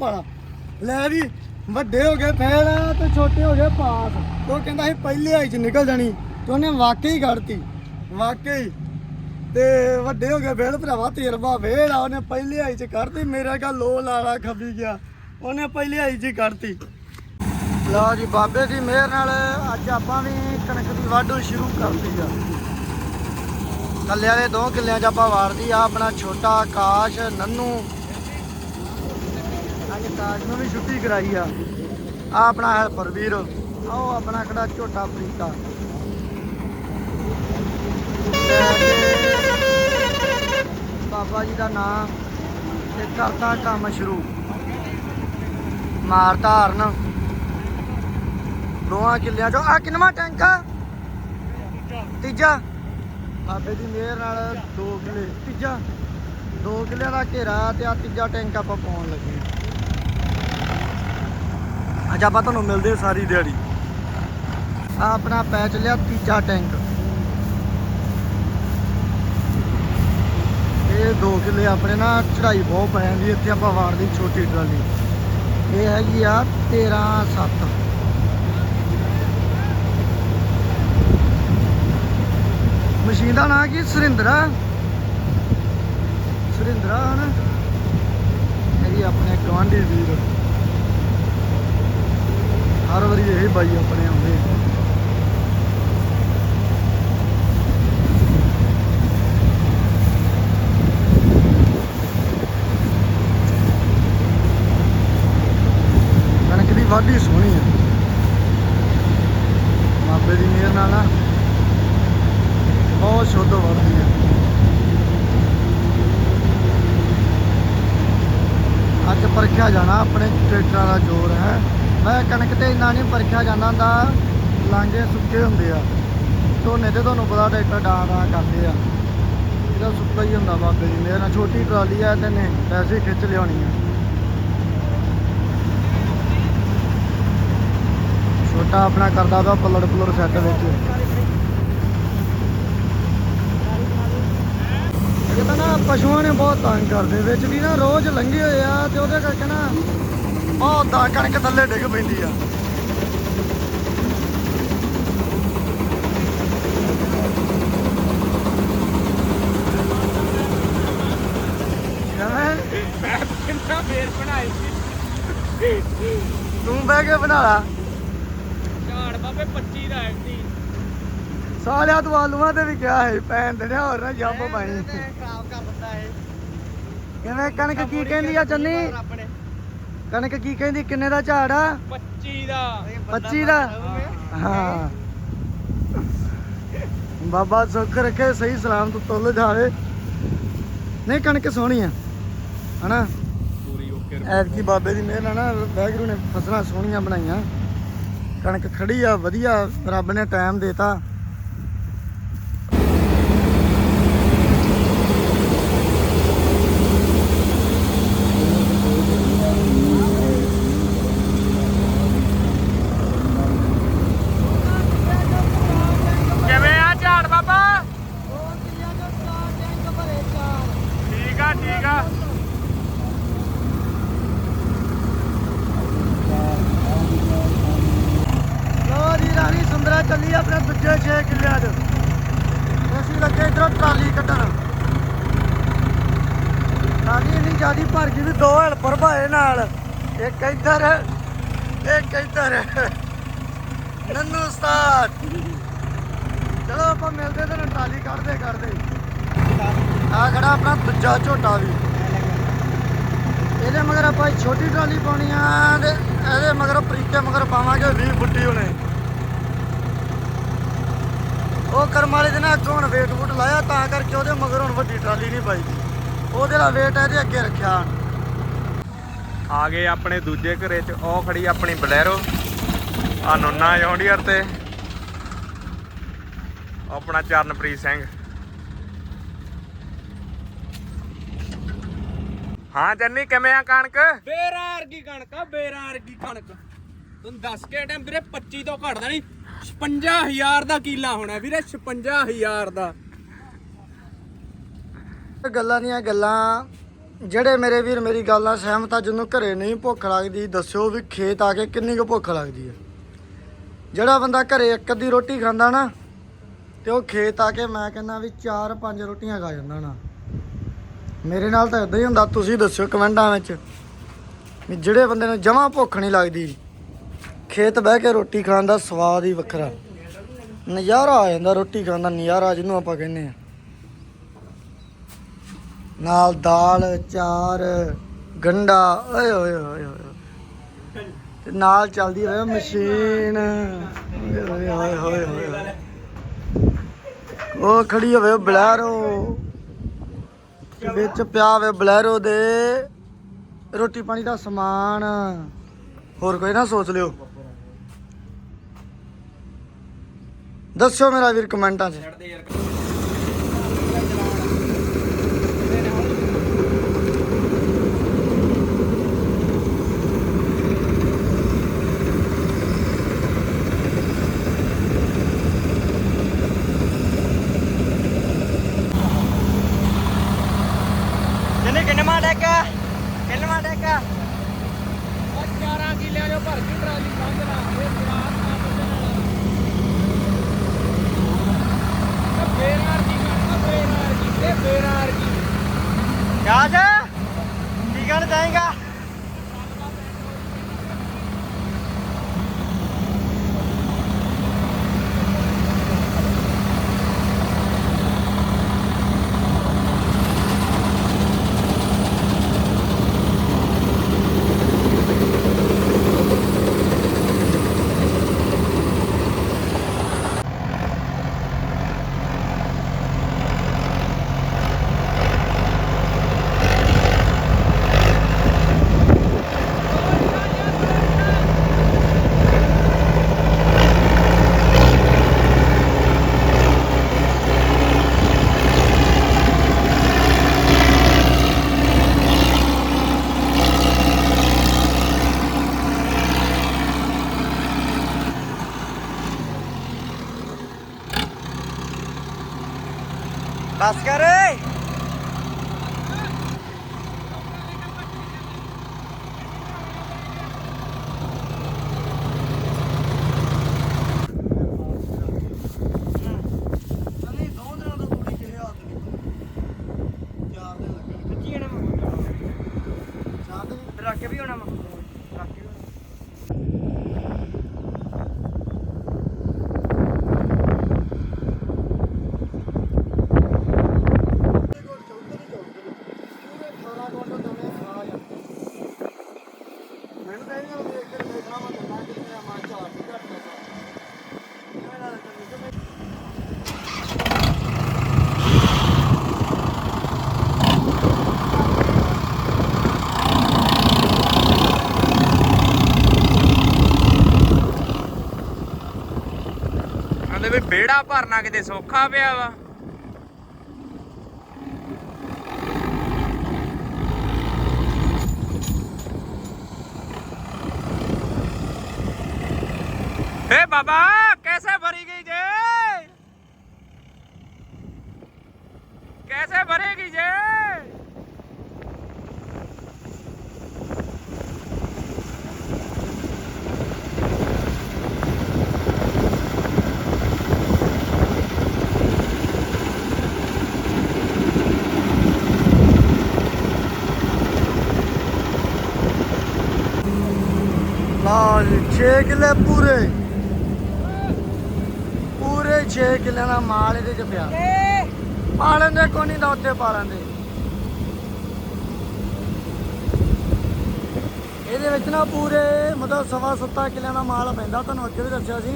ਪਾਲਾ। ਲੈ ਵੀ, ਵੱਡੇ ਹੋ ਗਏ ਫੇਲ ਤੇ ਛੋਟੇ ਹੋ ਗਏ ਪਾਸ। ਉਹ ਕਹਿੰਦਾ ਸੀ, ਪਹਿਲੇ ਹਾਈ ਚ ਨਿਕਲ ਜਾਣੀ। ਤੇ ਉਹਨੇ ਵਾਕਈ ਕੱਢਤੀ। ਵਾਕਈ। ਤੇ ਵੱਡੇ ਹੋ ਗਏ ਫੇਲ ਭਰਾਵਾ, ਤਜਰਬਾ ਫੇਲ ਆ, ਉਹਨੇ ਪਹਿਲੇ ਆਈ ਚ ਕੱਢਤੀ। ਮੇਰਾ ਕਾ ਲੋ ਲਾਲਾ ਖੱਬੀ ਗਿਆ। ਉਹਨੇ ਪਹਿਲੇ ਹਾਈ ਚ ਹੀ ਕੱਢਤੀ। ਲਓ ਜੀ, ਬਾਬੇ ਦੀ ਮਿਹਰ ਨਾਲ ਅੱਜ ਆਪਾਂ ਵੀ ਕਣਕ ਦੀ ਵਾਢੋ ਸ਼ੁਰੂ ਕਰਤੀ ਆ। ਕੱਲਿਆਂ ਦੇ ਦੋ ਕਿੱਲਿਆਂ 'ਚ ਆਪਾਂ ਵਾਰਦੀ ਆ, ਆਪਣਾ ਛੋਟਾ ਆਕਾਸ਼, ਨੰਨੂ। ਅੱਜ ਆਕਾਸ਼ ਨੂੰ ਵੀ ਛੁੱਟੀ ਕਰਾਈ ਆ। ਆ ਆਪਣਾ ਹੈਲਪਰ ਵੀਰ ਆਓ ਆਪਣਾ ਕਿਹੜਾ ਝੋਟਾ ਪ੍ਰੀਤਾ। ਬਾਬਾ ਜੀ ਦਾ ਨਾਮ ਤੇ ਕਰਤਾ ਕੰਮ ਸ਼ੁਰੂ। ਮਾਰ ਧਾਰਨ। ਦੋਹਾਂ ਕਿੱਲਿਆਂ ਚੋਂ ਆ ਕਿੰਨਵਾਂ ਟੈਂਕ ਆ? ਤੀਜਾ। ਬਾਬੇ ਦੀ ਮਿਹਰ ਨਾਲ ਦੋ ਕਿੱਲੇ ਤੀਜਾ। ਦੋ ਕਿੱਲਿਆਂ ਦਾ ਘੇਰਾ ਤੇ ਆ ਤੀਜਾ ਟੈਂਕ ਆਪਾਂ ਪਾਉਣ ਲੱਗੇ। ਅੱਜ ਆਪਾਂ ਤੁਹਾਨੂੰ ਮਿਲਦੇ ਸਾਰੀ ਦਿਹਾੜੀ। ਆ ਆਪਣਾ ਪੈ ਚੱਲਿਆ ਤੀਜਾ ਟੈਂਕ ਇਹ ਦੋ ਕਿੱਲੇ ਆਪਣੇ ਨਾ ਚੜਾਈ ਬਹੁਤ ਪੈ ਜਾਂਦੀ ਇੱਥੇ ਆਪਾਂ ਵਾਰਦੀ ਛੋਟੀ ਟਰਾਲੀ। ਇਹ ਹੈਗੀ ਆ 13 7 ਮਸ਼ੀਨ ਦਾ ਨਾਂ ਕੀ? ਸੁਰਿੰਦਰਾ। ਸੁਰਿੰਦਰਾ ਨਾ ਇਹ ਆਪਣੇ ਗਵਾਂਢੀ ਵੀਰ। ਹਰ ਵਾਰੀ ਇਹ ਬਾਈ ਆਪਣੇ ਆਉਂਦੇ ਕਣਕ ਦੀ ਵਾਢੀ ਸੋਹਣੀ ਹੈ ਮਾਪੇ ਦੀ ਮਿਹਰ ਨਾਲ ਨਾ ਬਹੁਤ ਸ਼ੁੱਧ ਵਰਦੀ ਹੈ ਅੱਜ ਪਰਖਿਆ ਜਾਣਾ ਆਪਣੇ ਟਰੈਕਟਰਾਂ ਦਾ ਜ਼ੋਰ ਹੈ। ਮੈਂ ਕਣਕ ਤੇ ਇੰਨਾ ਨਹੀਂ ਪਰਖਿਆ ਜਾਂਦਾ ਹੁੰਦਾ ਲਾਂਗੇ ਸੁੱਕੇ ਹੁੰਦੇ ਆ। ਝੋਨੇ ਤੇ ਤੁਹਾਨੂੰ ਪਤਾ ਟਰੈਕਟਰ ਡਾਂ ਡਾਂ ਕਰਦੇ ਆ। ਇਹਦਾ ਸੁੱਕਾ ਹੀ ਹੁੰਦਾ ਬਾਬੇ ਜੀ। ਮੇਰੇ ਨਾਲ ਛੋਟੀ ਟਰਾਲੀ ਆ ਤੇ ਨੇ ਪੈਸੇ ਖਿੱਚ ਲਿਆਉਣੀ ਆ। ਛੋਟਾ ਆਪਣਾ ਕਰਦਾ ਪਿਆ ਪਲੜ ਪਲੜ ਸੈੱਟ ਵਿੱਚ। ਇਹ ਤਾਂ ਨਾ ਪਸ਼ੂਆਂ ਨੇ ਬਹੁਤ ਤੰਗ ਕਰਦੇ। ਵਿੱਚ ਵੀ ਨਾ ਰੋਜ਼ ਲੰਘੇ ਹੋਏ ਆ ਤੇ ਉਹਦੇ ਕਰਕੇ ਨਾ ਬਹੁਤ ਦਾ ਕਣਕ ਥੱਲੇ ਡਿੱਗ ਪੈਂਦੀ ਆ। ਕਿਵੇਂ ਮੈਂ ਕਿੰਨਾ ਫੇਰ ਬਣਾਈ ਤੂੰ ਬਹਿ ਕੇ ਬਣਾ ਲਾ। ਝਾੜ ਬਾਬੇ 25 ਦਾ ਐਕਟੀ ਸਾਲਿਆ ਤੂੰ ਆਲੂਆਂ ਤੇ ਵੀ ਕਿਹਾ ਹੈ ਭੈਣ ਦੇ ਨੇ ਹੋਰ ਨਾ ਜੰਪ ਪਾਈ ਖਰਾਬ ਕਰ ਦਿੰਦਾ ਇਹ। ਕਿਵੇਂ ਕਣਕ ਕੀ ਕਹਿੰਦੀ ਆ ਚੰਨੀ? ਕਣਕ ਕੀ ਕਹਿੰਦੀ ਕਿੰਨੇ ਦਾ ਝਾੜ ਆ? 25 ਦਾ। 25 ਦਾ? ਹਾਂ। ਬਾਬਾ ਸੁੱਖ ਰੱਖੇ ਸਹੀ ਸਲਾਮਤ ਤੁੱਲ ਜਾਵੇ। ਨਹੀਂ ਕਣਕ ਸੋਹਣੀ ਆ। ਹਨਾ? ਪੂਰੀ ਓਕੇ ਐਤਕੀ ਬਾਬੇ ਦੀ ਮਿਹਰ ਨਾਲ ਨਾ ਵਾਹਿਗੁਰੂ ਨੇ ਫਸਲਾਂ ਸੋਹਣੀਆਂ ਬਣਾਈਆਂ। ਕਣਕ ਖੜੀ ਆ ਵਧੀਆ। ਰੱਬ ਨੇ ਟਾਈਮ ਦੇਤਾ ਕਿਵੇਂ ਆ ਝਾੜ ਬਾਬਾ ਠੀਕ ਆ ਠੀਕ ਆ ਲੋ ਜੀ ਰਾਣੀ ਸੁੰਦਰਾ ਚੱਲੀ ਆਪਣੇ ਦੂਜੇ 6 ਕਿੱਲਿਆਂ 'ਚ ਤੇ ਅਸੀਂ ਲੱਗੇ ਇਧਰੋਂ ਟਰਾਲੀ ਕੱਢਣ ਟਰਾਲੀ ਇੰਨੀ ਜ਼ਿਆਦੀ ਭਰ ਗਈ ਵੀ ਦੋ ਹੈਲਪਰ ਭਾਏ ਨਾਲ ਇੱਕ ਇੱਧਰ ਇੱਕ ਇੱਧਰ। ਨੰਨੂ ਉਸਤਾਦ। ਚਲੋ ਆਪਾਂ ਮਿਲਦੇ ਤੇ ਟਰਾਲੀ ਕੱਢਦੇ ਕੱਢਦੇ। ਆ ਖੜਾ ਆਪਣਾ ਦੂਜਾ ਝੋਟਾ ਵੀ। ਇਹਦੇ ਮਗਰ ਆਪਾਂ ਛੋਟੀ ਟਰਾਲੀ ਪਾਉਣੀ ਆ ਤੇ ਇਹਦੇ ਮਗਰ ਪ੍ਰੀਤੇ ਮਗਰ ਪਾਵਾਂਗੇ 20 ਫੁੱਟੀ ਹੁਣੇ ਉਹ ਕਰਮ ਵਾਲੇ ਦੇ ਨਾਲ ਅੱਗੋਂ ਹੁਣ ਵੇਟ ਵੂਟ ਲਾਇਆ, ਤਾਂ ਕਰਕੇ ਉਹਦੇ ਮਗਰ ਹੁਣ ਵੱਡੀ ਟਰਾਲੀ ਨਹੀਂ ਪਾਈ। ਉਹਦੇ ਨਾਲ ਵੇਟ ਇਹਦੇ ਅੱਗੇ ਰੱਖਿਆ। ਆ ਗਏ ਆਪਣੇ ਦੂਜੇ ਘਰੇ ਚ ਉਹ ਖੜੀ ਆਪਣੀ ਬਲੈਰੋ ਆ ਨੁੰਨਾ ਜੌਂਡੀਅਰ ਤੇ। ਆਪਣਾ ਚਰਨਪ੍ਰੀਤ ਸਿੰਘ। ਹਾਂ ਜੰਨੀ ਕਿਵੇਂ ਆ ਕਣਕ? ਬੇਰਾਰ ਕੀ ਕਣਕ ਆ ਬੇਰਾਰ ਕੀ ਕਣਕ। ਤੈਨੂੰ ਦੱਸ ਕੇ ਟਾਈਮ ਵੀਰੇ 25 ਤੋਂ ਘਟਦਾ ਨਹੀਂ 56000 ਦਾ ਕੀਲਾ ਹੋਣਾ ਵੀਰੇ 56000 ਦਾ। ਗੱਲਾਂ ਦੀਆਂ ਗੱਲਾਂ ਜਿਹੜੇ ਮੇਰੇ ਵੀਰ ਮੇਰੀ ਗੱਲ ਨਾਲ ਸਹਿਮਤ ਆ, ਜਿਹਨੂੰ ਘਰੇ ਨਹੀਂ ਭੁੱਖ ਲੱਗਦੀ, ਦੱਸਿਓ ਵੀ ਖੇਤ ਆ ਕੇ ਕਿੰਨੀ ਕੁ ਭੁੱਖ ਲੱਗਦੀ ਹੈ ਜਿਹੜਾ ਬੰਦਾ ਘਰੇ ਇੱਕ ਅੱਧੀ ਰੋਟੀ ਖਾਂਦਾ ਨਾ, ਤੇ ਉਹ ਖੇਤ ਆ ਕੇ ਮੈਂ ਕਹਿੰਦਾ ਵੀ 4-5 ਰੋਟੀਆਂ ਖਾ ਜਾਂਦਾ ਨਾ। ਮੇਰੇ ਨਾਲ ਤਾਂ ਇਦਾਂ ਹੀ ਹੁੰਦਾ, ਤੁਸੀਂ ਦੱਸਿਓ ਕਮੈਂਟਾਂ ਵਿੱਚ ਵੀ ਜਿਹੜੇ ਬੰਦੇ ਨੂੰ ਜਮਾਂ ਭੁੱਖ ਨਹੀਂ ਲੱਗਦੀ, ਖੇਤ ਬਹਿ ਕੇ ਰੋਟੀ ਖਾਣ ਦਾ ਸਵਾਦ ਹੀ ਵੱਖਰਾ। ਨਜ਼ਾਰਾ ਆ ਜਾਂਦਾ ਰੋਟੀ ਖਾਣ ਦਾ, ਨਜ਼ਾਰਾ ਜਿਹਨੂੰ ਆਪਾਂ ਕਹਿੰਦੇ ਆ। ਨਾਲ ਦਾਲ, ਚਾਰ, ਗੰਡਾ, ਓਏ ਹੋਏ ਹੋਏ ਹੋਏ ਤੇ ਨਾਲ ਚੱਲਦੀ ਹੋਵੇ ਮਸ਼ੀਨ। ਓਏ ਹੋਏ ਹੋਏ ਹੋਏ ਹੋਏ ਉਹ ਖੜੀ ਹੋਵੇ ਬਲੈਰੋ। ਵਿੱਚ ਪਿਆ ਹੋਵੇ ਬਲੈਰੋ ਦੇ। ਰੋਟੀ ਪਾਣੀ ਦਾ ਸਮਾਨ। ਹੋਰ ਕੋਈ ਨਾ ਸੋਚ ਲਿਓ। ਦੱਸਿਓ ਮੇਰਾ ਵੀਰ ਕਮੈਂਟਾਂ 'ਚ। ਵਿੜਾ ਭਰਨਾ ਕਿਤੇ ਸੌਖਾ ਪਿਆ ਵਾ? ਏ ਬਾਬਾ! 6 ਕਿੱਲੇ ਪੂਰੇ। ਪੂਰੇ 6 ਕਿੱਲਿਆਂ ਦਾ ਮਾਲ ਇਹਦੇ ਚ ਪਿਆ। ਪਾਲਣ ਦੇ ਕੋਣੀ ਦਾ ਉੱਤੇ ਪਾਲਣ ਦੇ। ਇਹਦੇ ਵਿੱਚ ਨਾ ਪੂਰੇ, ਮਤਲਬ ਸਵਾ ਸੱਤਾ ਕਿੱਲਿਆਂ ਦਾ ਮਾਲ ਪੈਂਦਾ, ਤੁਹਾਨੂੰ ਅੱਗੇ ਵੀ ਦੱਸਿਆ ਸੀ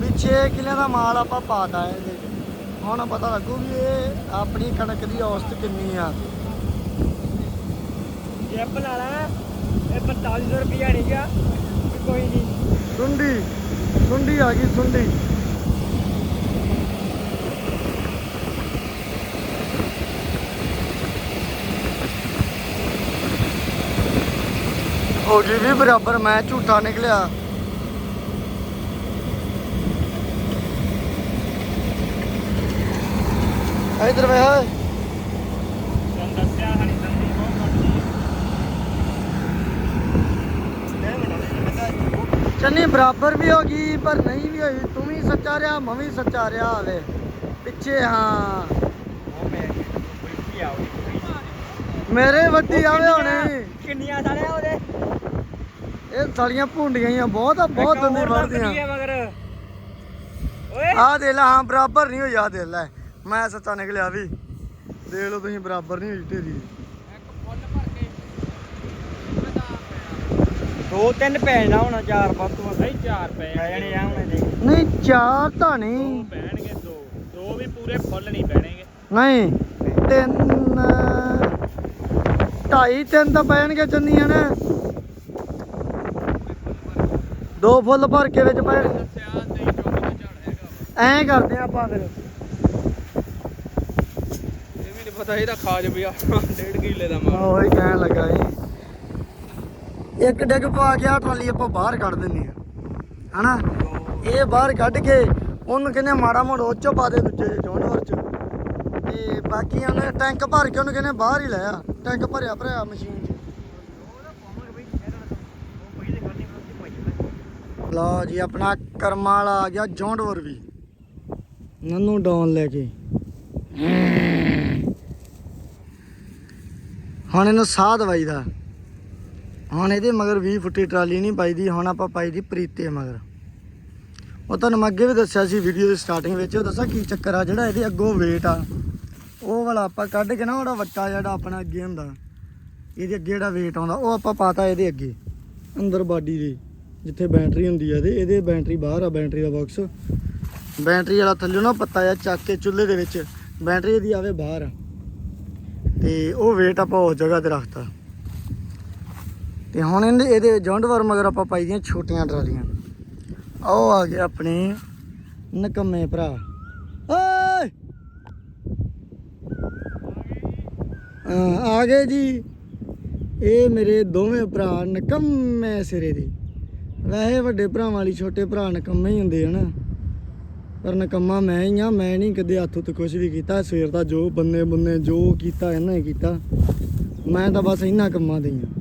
ਵੀ 6 ਕਿੱਲਿਆਂ ਦਾ ਮਾਲ ਆਪਾਂ ਪਾਤਾ ਇਹਦੇ ਚ ਹੁਣ ਪਤਾ ਲੱਗੂ ਵੀ ਇਹ ਆਪਣੀ ਕਣਕ ਦੀ ਔਸਤ ਕਿੰਨੀ ਆ। ਜੈਬ ਲਾ ਇਹ 4500 ਰੁਪਿਆ ਨਹੀਂ ਗਿਆ। ਕੋਈ ਨਹੀਂ। ਸੁੰਡੀ ਸੁੰਡੀ ਆ ਗਈ, ਸੁੰਡੀ। ਹੋ ਗਈ ਵੀ ਬਰਾਬਰ, ਮੈਂ ਝੂਠਾ ਨਿਕਲਿਆ। ਇਧਰ ਵੇ ਹੋਏ ਤੁਹਾਨੂੰ ਦੱਸਿਆ ਹਣੀ ਦੰਦੀ ਬਹੁਤ ਚੰਨੀ ਬਰਾਬਰ ਵੀ ਹੋ ਗਈ ਪਰ ਨਹੀਂ ਵੀ ਹੋਈ। ਤੂੰ ਵੀ ਸੱਚਾ ਰਿਹਾ ਮੈਂ ਵੀ ਸੱਚਾ ਰਿਹਾ ਹਾਲੇ ਪਿੱਛੇ ਹਾਂ। ਮੇਰੇ ਵੱਡੀ ਆਵੇ ਹੁਣੇ। ਕਿੰਨੀਆਂ ਸਾਲਿਆ ਉਹਦੇ? ਇਹ ਸਾਲੀਆਂ ਭੁੰਡੀਆਂ ਹੀ ਆ ਬਹੁਤ ਆ ਬਹੁਤ ਦੰਦੀ ਓਏ। ਆ ਦੇ ਲੈ ਹਾਂ ਬਰਾਬਰ ਨਹੀਂ ਹੋਈ ਆ ਦੇ ਲੈ। ਮੈਂ ਸੱਚਾ ਨਿਕਲਿਆ ਵੀ। ਦੇਖ ਲਓ ਤੁਸੀਂ ਬਰਾਬਰ ਨਹੀਂ ਹੋਈ ਢੇਰੀ ਇੱਕ ਫੁੱਲ ਭਰ ਕੇ ਦੋ ਤਿੰਨ ਪੈ ਜਾਣਾ ਹੁਣ ਚਾਰ ਵੱਧ ਤੋਂ ਵੱਧ। ਨਹੀਂ ਚਾਰ ਪੈ ਜਾਣੇ ਆ ਹੁਣ ਦੇ ਨਹੀਂ ਚਾਰ ਤਾਂ ਨਹੀਂ। ਪੈਣਗੇ ਦੋ। ਦੋ ਵੀ ਪੂਰੇ ਫੁੱਲ ਨਹੀਂ ਪੈਣਗੇ। ਨਹੀਂ ਤਿੰਨ ਢਾਈ ਤਿੰਨ ਤਾਂ ਪੈਣਗੇ ਚੰਨੀਆਂ ਨੇ। ਦੋ ਫੁੱਲ ਭਰ ਕੇ ਵਿੱਚ ਪੈਣ ਐਂ ਕਰਦੇ ਆ ਆਪਾਂ ਫਿਰ। ਇਹ ਵੀ ਨਹੀਂ ਪਤਾ ਇਹਦਾ ਖਾਜ ਪਿਆ ਡੇਢ ਕਿੱਲੇ ਦਾ ਮਾਲ। ਉਹੀ ਕਹਿਣ ਲੱਗਾ ਜੀ ਇੱਕ ਡਿੱਗ ਪਾ ਕੇ ਆ ਟਰਾਲੀ ਆਪਾਂ ਬਾਹਰ ਕੱਢ ਦਿੰਨੇ ਆ ਹਨਾ? ਇਹ ਬਾਹਰ ਕੱਢ ਕੇ ਉਹਨੂੰ ਕਹਿੰਦੇ ਮਾੜਾ ਮੋੜ ਉਹ ਚੋਂ ਪਾ ਦੇ ਦੂਜੇ ਜੋਨਵਰ ਚ। ਤੇ ਬਾਕੀ ਉਹਨੇ ਟੈਂਕ ਭਰ ਕੇ ਉਹਨੂੰ ਕਹਿੰਦੇ ਬਾਹਰ ਹੀ ਲਾਇਆ ਟੈਂਕ ਭਰਿਆ ਭਰਿਆ ਮਸ਼ੀਨ ਚ। ਲਓ ਜੀ, ਆਪਣਾ ਕਰਮਾਂ ਵਾਲਾ ਆ ਗਿਆ ਜੌਂਡਵਰ ਵੀ। ਨੰਨੂ ਡਾਉਨ ਲੈ ਕੇ। ਹੁਣ ਇਹਨੂੰ ਸਾਹ ਦਵਾਈ ਦਾ ਹੁਣ ਇਹਦੇ ਮਗਰ 20 ਫੁੱਟੀ ਟਰਾਲੀ ਨਹੀਂ ਪਾਈ ਦੀ ਹੁਣ ਆਪਾਂ ਪਾਈ ਦੀ ਪ੍ਰੀਤੇ ਮਗਰ। ਉਹ ਤੁਹਾਨੂੰ ਮੈਂ ਅੱਗੇ ਵੀ ਦੱਸਿਆ ਸੀ ਵੀਡੀਓ ਦੀ ਸਟਾਰਟਿੰਗ ਵਿੱਚ, ਉਹ ਦੱਸਾਂ ਕੀ ਚੱਕਰ ਆ, ਜਿਹੜਾ ਇਹਦੇ ਅੱਗੋਂ weight ਆ, ਉਹ ਵਾਲਾ ਆਪਾਂ ਕੱਢ ਕੇ ਨਾ ਉਹਦਾ ਵੱਟਾ ਜਿਹੜਾ ਆਪਣਾ ਅੱਗੇ ਹੁੰਦਾ, ਇਹਦੇ ਅੱਗੇ ਜਿਹੜਾ weight ਆਉਂਦਾ, ਉਹ ਆਪਾਂ ਪਾਤਾ ਇਹਦੇ ਅੱਗੇ, ਅੰਦਰ ਬਾਡੀ ਦੇ, ਜਿੱਥੇ ਬੈਟਰੀ ਹੁੰਦੀ ਆ ਇਹਦੇ ਇਹਦੇ ਬੈਟਰੀ ਬਾਹਰ ਆ ਬੈਟਰੀ ਦਾ ਬਾਕਸ ਬੈਟਰੀ ਵਾਲਾ ਥੱਲੇ ਨਾ ਪੱਤਾ ਆ ਚੱਕ ਕੇ ਚੁੱਲ੍ਹੇ ਦੇ ਵਿੱਚ ਬੈਟਰੀ ਇਹਦੀ ਆਵੇ ਬਾਹਰ। ਆ ਤੇ ਉਹ weight ਆਪਾਂ ਉਸ ਜਗ੍ਹਾ ਤੇ ਰੱਖਤਾ। ਤੇ ਹੁਣ ਇਹਦੇ ਇਹਦੇ ਜੌਂਡਵਰ ਮਗਰ ਆਪਾਂ ਪਾਈ ਦੀਆਂ ਛੋਟੀਆਂ ਟਰਾਲੀਆਂ। ਆਓ ਆ ਗਏ ਆਪਣੇ ਨਕਮੇ ਭਰਾ। ਓਏ! ਆ ਗਏ ਜੀ। ਇਹ ਮੇਰੇ ਦੋਵੇਂ ਭਰਾ ਨਕਮੇ ਸਿਰੇ ਦੇ। ਵੈਸੇ ਵੱਡੇ ਭਰਾਵਾਂ ਵਾਲੀ ਛੋਟੇ ਭਰਾ ਨਕਮੇ ਹੀ ਹੁੰਦੇ ਹਨ ਪਰ ਨਕਮਾ ਮੈਂ ਹੀ ਆ, ਮੈਂ ਨਹੀਂ ਕਦੇ ਹੱਥ ਉੱਤੇ ਕੁਝ ਵੀ ਕੀਤਾ। ਸਵੇਰ ਦਾ ਜੋ ਬੰਨੇ ਬੰਨੇ ਜੋ ਕੀਤਾ ਇਹਨਾਂ ਹੀ ਕੀਤਾ। ਮੈਂ ਤਾਂ ਬਸ ਇਹਨਾਂ ਕੰਮਾਂ ਦੇ ਹੀ ਆ।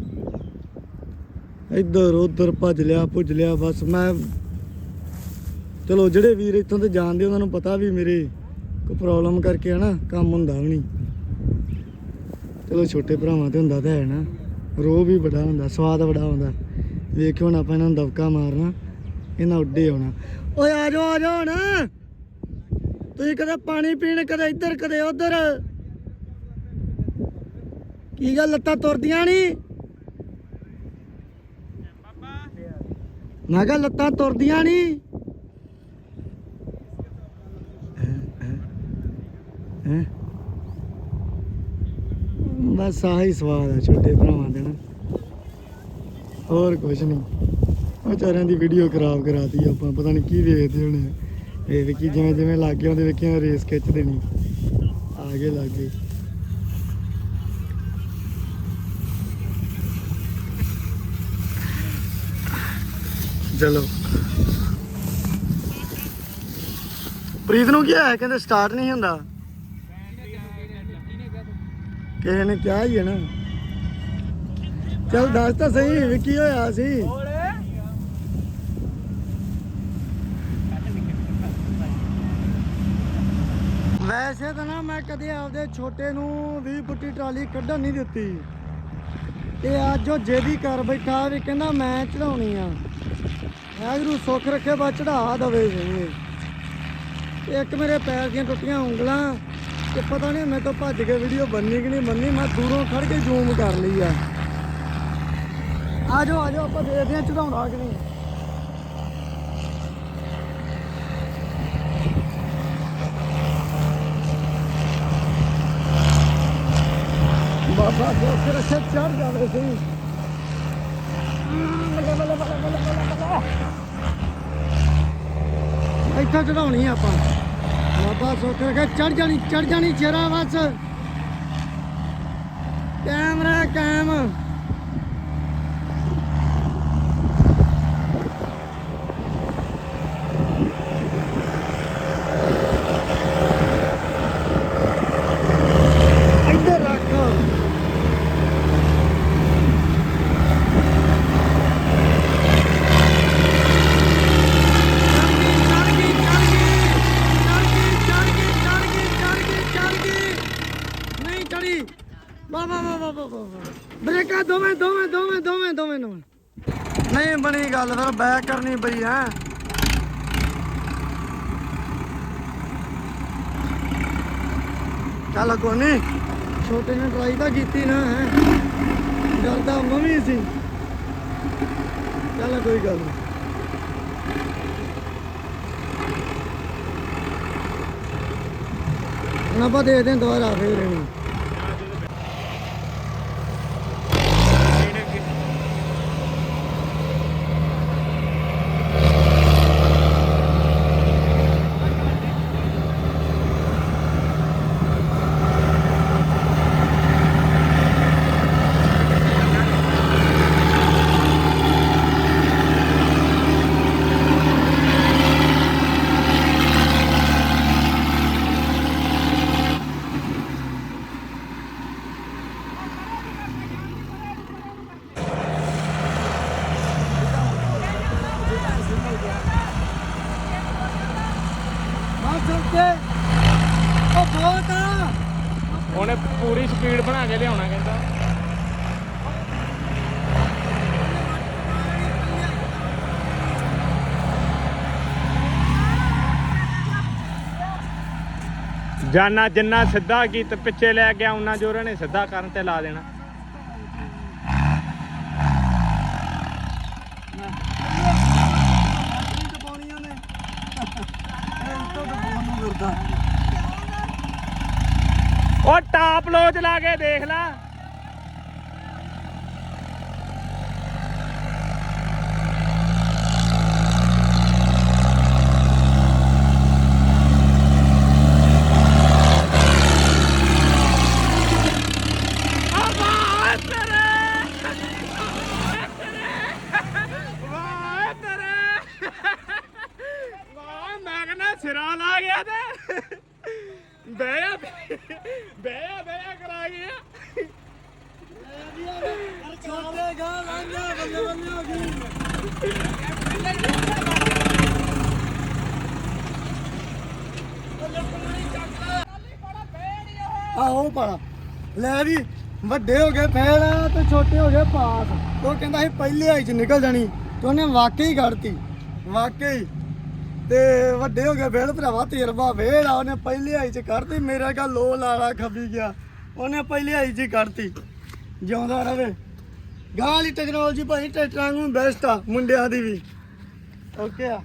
ਇੱਧਰ ਉੱਧਰ ਭੱਜ ਲਿਆ, ਭੁੱਜ ਲਿਆ, ਬਸ ਮੈਂ ਚਲੋ ਜਿਹੜੇ ਵੀਰ ਇੱਥੋਂ ਤੇ ਜਾਣਦੇ ਉਹਨਾਂ ਨੂੰ ਪਤਾ ਵੀ ਮੇਰੇ ਕੋਈ ਪ੍ਰੋਬਲਮ ਕਰਕੇ ਹਨਾ ਕੰਮ ਹੁੰਦਾ ਵੀ ਨਹੀਂ। ਚਲੋ ਛੋਟੇ ਭਰਾਵਾਂ ਤੇ ਹੁੰਦਾ ਤਾਂ ਹੈ ਨਾ, ਰੋਹ ਵੀ ਬੜਾ ਹੁੰਦਾ, ਸਵਾਦ ਬੜਾ ਹੁੰਦਾ ਵੇਖਿਓ ਹੁਣ ਆਪਾਂ ਇਹਨਾਂ ਨੂੰ ਦਬਕਾ ਮਾਰਨਾ, ਇਹਨਾਂ ਉੱਡੇ ਆਉਣਾ। ਓਏ ਆ ਜਾਓ ਆ ਜਾਓ ਹੁਣ। ਤੁਸੀਂ ਕਦੇ ਪਾਣੀ ਪੀਣ, ਕਦੇ ਇੱਧਰ, ਕਦੇ ਉੱਧਰ। ਕੀ ਗੱਲ ਲੱਤਾਂ ਤੁਰਦੀਆਂ ਨਹੀਂ? ਮੈਂ ਕਿਹਾ ਲੱਤਾਂ ਤੁਰਦੀਆਂ ਨਹੀਂ ਹੈਂ? ਬਸ ਆਹੀ ਸਵਾਦ ਆ ਛੋਟੇ ਭਰਾਵਾਂ ਦੇ ਨਾ। ਹੋਰ ਕੁਝ ਨਹੀਂ ਵਿਚਾਰਿਆਂ ਦੀ ਵੀਡੀਓ ਖਰਾਬ ਕਰਾਤੀ ਆਪਾਂ, ਪਤਾ ਨਹੀਂ ਕੀ ਵੇਖਦੇ ਹੋਣੇ ਇਹ ਵੇਖੀ ਜਿਵੇਂ ਜਿਵੇਂ ਲੱਗ ਗਿਆ, ਉਹਦੇ ਵੇਖਿਆ ਰੇਸ ਖਿੱਚ ਦੇਣੀ ਆ ਗਏ ਲੱਗ ਚਲੋ। ਪ੍ਰੀਤ ਨੂੰ ਕੀ ਹੈ ਕਹਿੰਦੇ ਸਟਾਰਟ ਨਹੀਂ ਹੁੰਦਾ। ਕਿਸੇ ਨੇ ਕਿਹਾ ਹੀ ਹੈ ਨਾ। ਚਲ ਦੱਸ ਤਾਂ ਸਹੀ ਵੀ ਕੀ ਹੋਇਆ ਸੀ। ਵੈਸੇ ਤਾਂ ਨਾ ਮੈਂ ਕਦੇ ਆਪਦੇ ਛੋਟੇ ਨੂੰ 20 ਪੁੱਟੀ ਟਰਾਲੀ ਕੱਢਣ ਨਹੀਂ ਦਿੱਤੀ। ਤੇ ਅੱਜ ਉਹ ਜੇਦੀ ਕਰ ਬੈਠਾ ਵੀ ਕਹਿੰਦਾ ਮੈਂ ਚੜਾਉਣੀ ਆ। ਵਾਹਿਗੁਰੂ ਸੁੱਖ ਰੱਖੇ ਬਾ ਚੜਾ ਦਵੇ ਜੀ ਇੱਕ ਮੇਰੇ ਪੈਰ ਦੀਆਂ ਟੁੱਟੀਆਂ ਉਂਗਲਾਂ ਤੇ ਪਤਾ ਨਹੀਂ ਮੈਂ ਤੋਂ ਭੱਜ ਕੇ ਵੀਡੀਓ ਬੰਨੀ ਕਿ ਨਹੀਂ ਬੰਨੀ, ਮੈਂ ਦੂਰੋਂ ਖੜ ਕੇ ਜ਼ੂਮ ਕਰ ਲਈ ਆ। ਆਜੋ ਆਜੋ ਆਪਾਂ ਦੇਖਦੇ ਹਾਂ ਚੜਾਉਣਾ ਕਿ ਨਹੀਂ। ਬਾਬਾ ਸੁੱਖ ਰੱਖੇ ਚੜ ਜਾਵੇ ਸੀ ਇੱਥੇ ਚੜਾਉਣੀ ਆ ਆਪਾਂ। ਬਾਬਾ ਸੁੱਖ ਰੱਖੇ ਚੜ ਜਾਣੀ ਚੜ ਜਾਣੀ ਚਿਹਰਾ ਬਸ। ਕੈਮਰਾ ਕੈਮ ਇੱਧਰ ਰੱਖ ਨੂੰ ਨਹੀਂ ਬਣੀ ਗੱਲ ਫਿਰ ਬੈਕ ਕਰਨੀ ਪਈ ਹੈ। ਚੱਲ ਕੋਈ ਨੀ ਛੋਟੇ ਨੇ ਟਰਾਈ ਤਾਂ ਕੀਤੀ ਨਾ ਹੈ। ਡਰਦਾ ਮੰਮੀ ਸੀ। ਚੱਲ ਕੋਈ ਗੱਲ ਨਹੀਂ ਹੁਣ ਆਪਾਂ ਦੇਖਦੇ ਹਾਂ ਦੁਬਾਰਾ ਫੇਰ ਇਹਨੂੰ ਬਸ ਉੱਤੇ ਉਹ ਬਹੁਤ ਆ ਉਹਨੇ ਪੂਰੀ ਸਪੀਡ ਬਣਾ ਕੇ ਲਿਆਉਣਾ ਕਹਿੰਦਾ ਜਾਨਾ ਜਿੰਨਾ ਸਿੱਧਾ ਕੀਤਾ ਪਿੱਛੇ ਲੈ ਗਿਆ, ਉਹਨਾਂ ਜੋਰਾਂ ਨੇ ਸਿੱਧਾ ਕਰਨ ਤੇ ਲਾ ਦੇਣਾ। ਉਹ ਟਾਪ ਲੋਚ ਲਾ ਕੇ ਦੇਖ ਲੈ ਵਾਹ ਤੇਰੇ ਵਾਹ ਮੈਂ ਕਹਿੰਦਾ ਸਿਰਾ ਲਾ ਗਿਆ ਤੇ ਬਹਿਆ ਬਹਿਆ ਬਹਿਆ ਕਰਾ ਗਿਆ ਛੋਟੇ ਗਾ ਲੰਘਿਆ ਬੱਲੇ ਬੱਲੇ ਹੋ ਗਈ ਆਹੋ ਪਾਲਾ ਲੈ ਵੀ ਵੱਡੇ ਹੋ ਗਏ ਫੇਲ ਤੇ ਛੋਟੇ ਹੋ ਗਏ, ਪਾਸ। ਉਹ ਕਹਿੰਦਾ ਸੀ, ਪਹਿਲੇ ਆਈ ਚ ਨਿਕਲ ਜਾਣੀ। ਤੇ ਉਹਨੇ ਵਾਕਈ ਕੱਢਤੀ ਵਾਕਈ। ਤੇ ਵੱਡੇ ਹੋ ਗਏ ਫੇਲ ਭਰਾਵਾ ਤਜਰਬਾ ਫੇਲ ਆ ਉਹਨੇ ਪਹਿਲੇ ਹਾਈ ਚ ਕੱਢਤੀ। ਮੇਰਾ ਕਾ ਲੋ ਲਾਲਾ ਖੱਬੀ ਗਿਆ। ਉਹਨੇ ਪਹਿਲੇ ਹਾਈ ਚ ਹੀ ਕੱਢਤੀ। ਜਿਉਂਦਾ ਰਵੇ ਗਾਂ ਵਾਲੀ ਟੈਕਨੋਲੋਜੀ ਭਾਈ, ਟਰੈਕਟਰਾਂ ਨੂੰ ਬੈਸਟ ਆ, ਮੁੰਡਿਆਂ ਦੀ ਵੀ। ਓਕੇ ਆ।